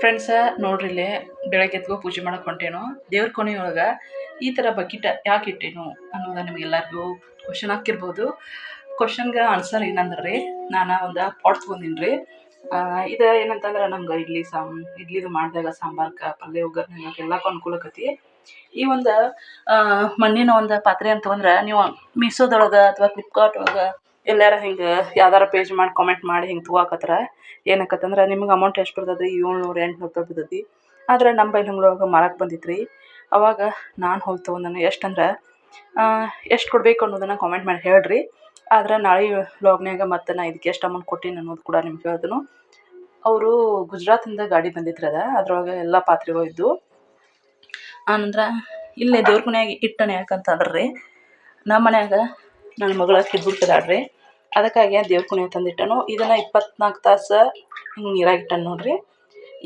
Friends ನೋಡ್ರಿ ಇಲ್ಲಿ ಬೆಳಗ್ಗೆ ಎದ್ಗೋ ಪೂಜೆ ಮಾಡಕ್ಕೆ ಹೊಂಟೇನು. ದೇವ್ರ ಕೊನೆಯೊಳಗೆ ಈ ಥರ ಬಕಿಟ ಯಾಕೆ ಇಟ್ಟೇನು ಅನ್ನೋದು ನಿಮ್ಗೆಲ್ಲಾರ್ಗೂ ಕ್ವಶನ್ ಹಾಕಿರ್ಬೋದು. ಕ್ವಶನ್ಗೆ ಆನ್ಸರ್ ಏನಂದ್ರೆ? ರೀ ನಾನು ಒಂದು ಪಾಟ್ ತೊಗೊಂಡಿನಿ ರೀ ಇದು ಏನಂತಂದ್ರೆ ನಮ್ಗೆ ಇಡ್ಲಿ ಸಾಮ್, ಇಡ್ಲಿದು ಮಾಡಿದಾಗ ಸಾಂಬಾರ್ಗೆ ಪಲ್ಯ ಒಗ್ಗರಣೆ ಎಲ್ಲಕ್ಕೂ ಅನುಕೂಲ ಆಕತಿ ಈ ಒಂದು ಮಣ್ಣಿನ ಒಂದು ಪಾತ್ರೆ ಅಂತ ನೀವು ಮೀಸೋದೊಳಗೆ ಅಥವಾ ಫ್ಲಿಪ್ಕಾರ್ಟ್ ಒಳಗೆ ಎಲ್ಲಾರ ಹಿಂಗೆ ಯಾವ್ದಾರ ಪೇಜ್ ಮಾಡಿ ಕಾಮೆಂಟ್ ಮಾಡಿ ಹಿಂಗೆ ತೊಗೋಕತ್ರ. ಏನಾಕತ್ತಂದ್ರೆ ನಿಮ್ಗೆ ಅಮೌಂಟ್ ಎಷ್ಟು ಬರ್ತದೆ ಏಳ್ನೂರು, ಎಂಟುನೂರು ರೂಪಾಯಿ ಬರ್ತೈತಿ ಆದ್ರೆ ನಮ್ಮ ಬೈಲಂಗ್ಳೊಳಗೆ ಮಾರಕ್ಕೆ ಬಂದಿತ್ತು ರೀ ಅವಾಗ ನಾನು ಹೋಗಿ ತೊಗೊಂಡನು ಎಷ್ಟಂದ್ರೆ ಎಷ್ಟು ಕೊಡಬೇಕು ಅನ್ನೋದನ್ನು ಕಾಮೆಂಟ್ ಮಾಡಿ ಹೇಳ್ರಿ. ಆದ್ರೆ ನಾಳೆ ಲಾಗ್ನ್ಯಾಗ ಮತ್ತೆ ನಾ ಇದಕ್ಕೆ ಎಷ್ಟು ಅಮೌಂಟ್ ಕೊಟ್ಟಿನಿ ಅನ್ನೋದು ಕೂಡ ನಿಮ್ಗೆ ಹೇಳ್ದನು ಅವರು ಗುಜರಾತಿಂದ ಗಾಡಿ ಬಂದಿತ್ತು ಅದ. ಅದ್ರೊಳಗೆ ಎಲ್ಲ ಪಾತ್ರೆಗಳು ಇದ್ದು. ಆನಂದ್ರ ಇಲ್ಲೇ ದೇವ್ರ ಮನ್ಯಾಗ ಇಟ್ಟನೆ ಯಾಕಂತಂದ್ರೆ ರೀ ನಮ್ಮ ಮನ್ಯಾಗ ನನ್ನ ಮಗಳ ಕಿದ್ಬಿಡ್ತದಾಳ್ರಿ ಅದಕ್ಕಾಗಿ ದೇವ್ರ ಕುಣಿಯ ತಂದಿಟ್ಟನು. ಇದನ್ನು ಇಪ್ಪತ್ನಾಲ್ಕು ತಾಸು ಹಿಂಗೆ ನೀರಾಗ ಇಟ್ಟನು ನೋಡ್ರಿ.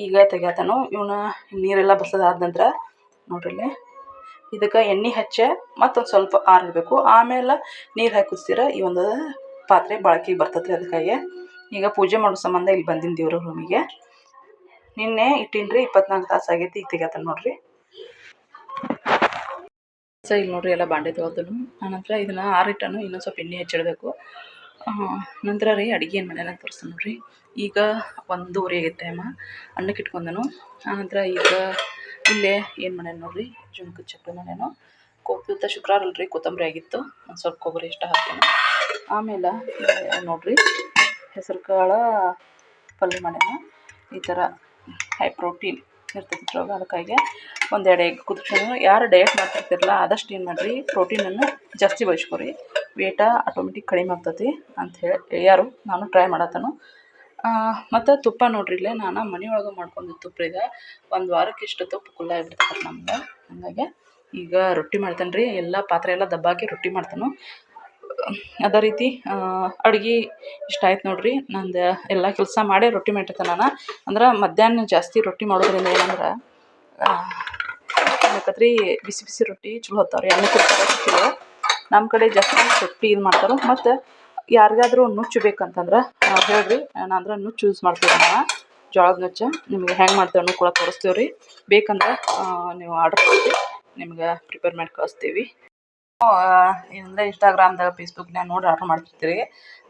ಈಗ ತೆಗ್ಯಾತನು. ಇವನ್ನ ನೀರೆಲ್ಲ ಬಸದಾದ ನಂತರ ನೋಡ್ರಿ ಇಲ್ಲಿ. ಇದಕ್ಕೆ ಎಣ್ಣೆ ಹಚ್ಚೆ, ಮತ್ತೊಂದು ಸ್ವಲ್ಪ ಆರಿಡಬೇಕು ಆಮೇಲೆ ನೀರು ಹಾಕಿ ಈ ಒಂದು ಪಾತ್ರೆ ಬಾಳ್ಕೆಗೆ ಬರ್ತೈತೆ ರೀ ಅದಕ್ಕಾಗಿ. ಈಗ ಪೂಜೆ ಮಾಡೋ ಸಂಬಂಧ ಇಲ್ಲಿ ಬಂದಿನ ದೇವ್ರ ರೂಮಿಗೆ. ನಿನ್ನೆ ಇಟ್ಟಿನ್ರಿ, ಇಪ್ಪತ್ನಾಲ್ಕು ತಾಸು ಆಗೈತಿ ಈಗ ತೆಗ್ಯಾತಾನೆ ನೋಡ್ರಿ. ಸೊ ಇಲ್ಲಿ ನೋಡ್ರಿ ಎಲ್ಲ ಬಾಂಡೆ ತೊಗೊಳ್ದನು ಆನಂತರ ಇದನ್ನು ಆರಿಟ್ಟನು, ಇನ್ನೊಂದು ಸ್ವಲ್ಪ ಎಣ್ಣೆ ಹಚ್ಚಿಡಬೇಕು. ನಂತರ ರೀ ಅಡುಗೆ ಏನು ಮಾಡ್ಯಾನ ತೋರಿಸ್ತಾನೆ ನೋಡ್ರಿ. ಈಗ ಒಂದೂವರೆ ಆಗೈತೆ ಅಮ್ಮ. ಅನ್ನಕ್ಕೆ ಇಟ್ಕೊಂಡನು. ಆನಂತರ ಈಗ ಇಲ್ಲೇ ಏನು ಮಾಡ್ಯಾನ ನೋಡ್ರಿ ಜುಣ್ಕದ ಚಪ್ಪಲಿ ಮಾಡ್ಯಾನು. ಕೋಪಿತ ಶುಕ್ರವಾರ ಅಲ್ರಿ, ಕೊತ್ತಂಬರಿ ಆಗಿತ್ತು. ಒಂದು ಸ್ವಲ್ಪ ಕೊಬ್ಬರಿ ಇಷ್ಟ ಹಾಕ್ಯಾನ. ಆಮೇಲೆ ನೋಡ್ರಿ ಹೆಸರು ಕಾಳು ಪಲ್ಯ ಮಾಡ್ಯಾನ. ಈ ಥರ ಹೈ ಪ್ರೋಟೀನ್ ಇರ್ತೈತಿ ರೋಗ ಅದಕ್ಕಾಗಿ ಒಂದೆರಡು ಎಗ್ ಕುದಿಸ್ಕೊಂಡು ಯಾರು ಡಯಟ್ ಮಾಡ್ತಿರ್ತಿರಲ್ಲ, ಆದಷ್ಟು ಏನು ಮಾಡಿರಿ ಪ್ರೋಟೀನನ್ನು ಜಾಸ್ತಿ ಬಯಸ್ಕೊರಿ ವೇಟ ಆಟೋಮೆಟಿಕ್ ಕಡಿಮೆ ಆಗ್ತೈತಿ ಅಂತ ಹೇಳಿ, ಯಾರು ನಾನು ಟ್ರೈ ಮಾಡತ್ತನು. ಮತ್ತು ತುಪ್ಪ ನೋಡ್ರಿ ಇಲ್ಲೇ, ನಾನು ಮನೆಯೊಳಗೆ ಮಾಡ್ಕೊಂಡು ತುಪ್ಪ ಈಗ. ಒಂದು ವಾರಕ್ಕೆ ಇಷ್ಟು ತುಪ್ಪ ಕುಲ್ಲ ಆಗಿಬಿಡ್ತಾರೆ ನಮ್ಗೆ ಹಾಗಾಗಿ ಈಗ ರೊಟ್ಟಿ ಮಾಡ್ತಾನೆ ರೀ ಎಲ್ಲ ಪಾತ್ರೆ ಎಲ್ಲ ದಬ್ಬಾಕಿ ರೊಟ್ಟಿ ಮಾಡ್ತಾನು. ಅದೇ ರೀತಿ ಅಡ್ಗೆ ಇಷ್ಟ ಆಯ್ತು ನೋಡ್ರಿ. ನಂದು ಎಲ್ಲ ಕೆಲಸ ಮಾಡೇ ರೊಟ್ಟಿ ಮಾಡಿರ್ತೆ ನಾನು. ಅಂದ್ರೆ ಮಧ್ಯಾಹ್ನ ಜಾಸ್ತಿ ರೊಟ್ಟಿ ಮಾಡೋದ್ರಿಂದ ಏನಂದ್ರೆ ಏನಾಕತ್ರಿ, ಬಿಸಿ ಬಿಸಿ ರೊಟ್ಟಿ ಚಲೋ ಹೊತ್ತಾವ ರೀ ಅನ್ನಕ್ಕೆ ನಮ್ಮ ಕಡೆ ಜಾಸ್ತಿ ರೊಟ್ಟಿ ಇದು ಮಾಡ್ತಾರೆ. ಮತ್ತು ಯಾರಿಗಾದ್ರೂ ನುಚ್ಚು ಬೇಕಂತಂದ್ರೆ ಹೇಳ್ರಿ. ನಾನು ಅಂದ್ರೆ ನುಚ್ಚು ಯೂಸ್ ಮಾಡ್ತೀವಿ ನಾವು. ಜೋಳದ ನುಚ್ಚು, ನಿಮಗೆ ಹೆಂಗೆ ಮಾಡ್ತೇವೆ ಅನ್ನೋ ಕೂಡ ತೋರಿಸ್ತೀವಿ ರೀ ಬೇಕಂದ್ರೆ ನೀವು ಆರ್ಡ್ರ್ ಕೊಟ್ಟು ನಿಮ್ಗೆ ಪ್ರಿಪೇರ್ ಮಾಡಿ ಕಳಿಸ್ತೀವಿ. ಇಂದ ಇನ್ಸ್ಟಾಗ್ರಾಮ್ದಾಗ ಫೇಸ್ಬುಕ್ನಾಗ ನೋಡಿ ಆರ್ಡರ್ ಮಾಡ್ತಿರ್ತೀರಿ.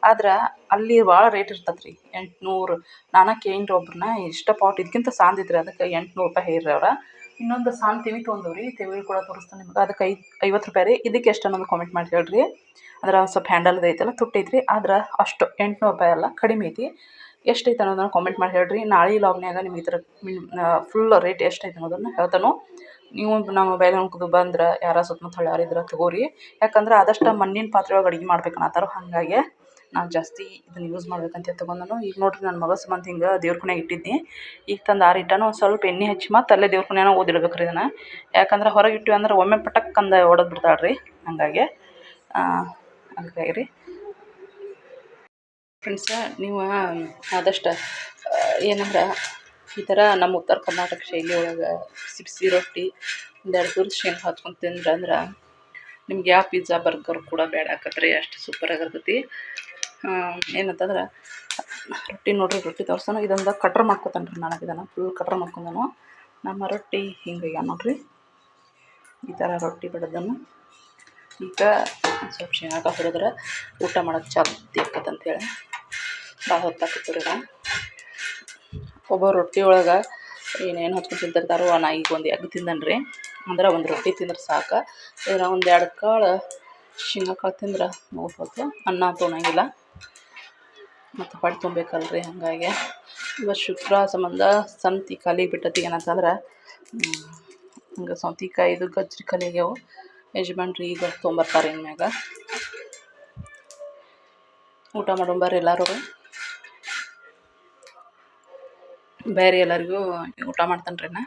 ಆದ್ರೆ ಅಲ್ಲಿ ಭಾಳ ರೇಟ್ ಇರ್ತದೆ ರೀ ಎಂಟುನೂರು. ನಾನು ಕೇಳಿನ್ರಿ ಒಬ್ರನ್ನ, ಇಷ್ಟ ಪಾಟ್ ಇದಕ್ಕಿಂತ ಸಾಂದಿದ್ರಿ ಅದಕ್ಕೆ ಎಂಟ್ನೂರು ರೂಪಾಯಿ ಹೇರಿ ಅವ್ರ. ಇನ್ನೊಂದು ಸಾನ್ ತಿವಿ ತೊಗೊಂಡವ್ರಿ ತಿವಿ ಕೂಡ ತೋರಿಸ್ತೀನಿ ನಿಮ್ಗೆ. ಅದಕ್ಕೆ ಐದು, ಐವತ್ತು ರೂಪಾಯಿ ರೀ. ಇದಕ್ಕೆ ಎಷ್ಟು ಅನ್ನೋದು ಕಾಮೆಂಟ್ ಮಾಡಿ ಹೇಳ್ರಿ. ಅದ್ರ ಸ್ವಲ್ಪ ಹ್ಯಾಂಡಲ್ದು ಐತಲ್ಲ ತುಟ್ಟೈತ್ರಿ ಆದ್ರೆ ಅಷ್ಟು, ಎಂಟ್ನೂರು ರೂಪಾಯಿ ಅಲ್ಲ, ಕಡಿಮೆ ಐತಿ. ಎಷ್ಟೈತೆ ಅನ್ನೋದನ್ನು ಕಾಮೆಂಟ್ ಮಾಡಿ ಹೇಳ್ರಿ. ನಾಳೆ ಲಾಗ್ನ್ಯಾಗ ನಿಮ್ಗೆ ಈ ಥರ ಫುಲ್ ರೇಟ್ ಎಷ್ಟೈತೆ ಅನ್ನೋದನ್ನು ಹೇಳ್ತಾನು. ನೀವು ನಮ್ಮ ಮೊಬೈಲ್ ಅನ್ಕೋದು ಬಂದ್ರೆ, ಯಾರ ಸುತ್ತಮುತ್ತ ಇದ್ರೆ ತಗೋರಿ. ಯಾಕಂದ್ರೆ ಆದಷ್ಟು ಮಣ್ಣಿನ ಪಾತ್ರೆ ಒಳಗೆ ಅಡುಗೆ ಮಾಡ್ಬೇಕು ಹಾಗಾಗಿ ನಾನು ಜಾಸ್ತಿ ಇದನ್ನು ಯೂಸ್ ಮಾಡ್ಬೇಕಂತ ತಗೊಂಡನು. ಈಗ ನೋಡ್ರಿ ನನ್ನ ಮಗ ಸಂಬಂಧ ಹಿಂಗೆ ದೇವ್ರ ಕೊನೆ ಇಟ್ಟಿದ್ನಿ. ಈಗ ತಂದು ಆರಿಟ್ಟನು ಒಂದು ಸ್ವಲ್ಪ ಎಣ್ಣೆ ಹಚ್ಚಿ ಮತ್ತು ಅಲ್ಲೇ ದೇವ್ರ ಕೊನೆನ ಓದಿಡ್ಬೇಕು ರೀ ಇದನ್ನು. ಯಾಕಂದ್ರೆ ಹೊರಗೆ ಇಟ್ಟಿವಿ ಅಂದ್ರೆ ಒಮ್ಮೆ ಪಟಕ್ ಅಂದ ಒಡೆದು ಬಿಡ್ತಾಳೆ ರೀ ಹಾಗಾಗಿ ಅದಕ್ಕಾಗಿ ರೀ ಫ್ರೆಂಡ್ಸ ನೀವು ಆದಷ್ಟು ಏನಂದ್ರೆ ಈ ಥರ ನಮ್ಮ ಉತ್ತರ ಕರ್ನಾಟಕ ಶೈಲಿ ಒಳಗೆ ಸಿಪ್ಸಿ ರೊಟ್ಟಿ ಒಂದೆರಡು ತುರ್ದು ಶೇಂಗಾ ಹಚ್ಕೊಂಡು ತಿಂದ್ರೆ ಅಂದ್ರೆ ನಿಮ್ಗೆ ಯಾವ ಪಿಜ್ಜಾ, ಬರ್ಗರ್ ಕೂಡ ಬೇಡ ಆಕತ್ರಿ, ಅಷ್ಟು ಸೂಪರ್ ಆಗಿರ್ತೈತಿ. ಏನಂತಂದ್ರೆ ರೊಟ್ಟಿ ನೋಡ್ರಿ, ರೊಟ್ಟಿ ತೋರ್ಸೋಣ ಇದೊಂದು ಕಟ್ರ್ ಮಾಡ್ಕೊತಾನೆ ರೀ ನನಗೆ ಇದನ್ನು ಫುಲ್ ಕಟ್ರ್ ಮಾಡ್ಕೊಂಡನು. ನಮ್ಮ ರೊಟ್ಟಿ ಹಿಂಗೆ ನೋಡ್ರಿ. ಈ ಥರ ರೊಟ್ಟಿ ಬಡದನು ಈಗ ಸ್ವಲ್ಪ ಶೇಂಗಾ ಹುಡಿದ್ರೆ ಊಟ ಮಾಡೋಕ್ಕೆ ಅಂತ ಹೇಳಿ ಭಾಳ ಹೊತ್ತಾಕತ್ತು ರೀ ಒಬ್ಬರು ರೊಟ್ಟಿ ಒಳಗೆ ಏನೇನು ಹಚ್ಕೊಂಡು ತಿಂತಿರ್ತಾರೋ ನಾ ಈಗ ಒಂದು ಎಗ್ ತಿಂದನ್ರಿ. ಅಂದ್ರೆ ಒಂದು ರೊಟ್ಟಿ ತಿಂದ್ರೆ ಸಾಕು. ಇದ್ರ ಒಂದು ಎರಡು ಕಾಳು ಶೇಂಗಾ ಕಾಳು ತಿಂದ್ರೆ ಮುಗಿದೋತು ಅನ್ನ ತೊಗೊಳಂಗಿಲ್ಲ ಮತ್ತು ಹೊಟ್ಟೆ ತುಂಬಬೇಕಲ್ರಿ ಹಾಗಾಗಿ. ಇವತ್ತು ಶುಕ್ರ ಸಂಬಂಧ ಸಂತಿ ಖಾಲಿ ಬಿಟ್ಟತಿ ಏನಂತಂದ್ರೆ ಹಿಂಗೆ ಸೌತೆಕಾಯಿದು ಗಜ್ರಿ ಖಾಲಿ ಆಗ್ಯಾವು. ಯಜಮಾನ್ರಿ ಈಗ ತೊಗೊಂಬರ್ತಾರೆ ಇನ್ಮ್ಯಾಗ ಊಟ ಮಾಡೋಣ ಬರ್ರಿ ಎಲ್ಲರೂ ಬೇರೆ ಎಲ್ಲರಿಗೂ ಊಟ ಮಾಡ್ತಾನೆ ರೀ ನಾ.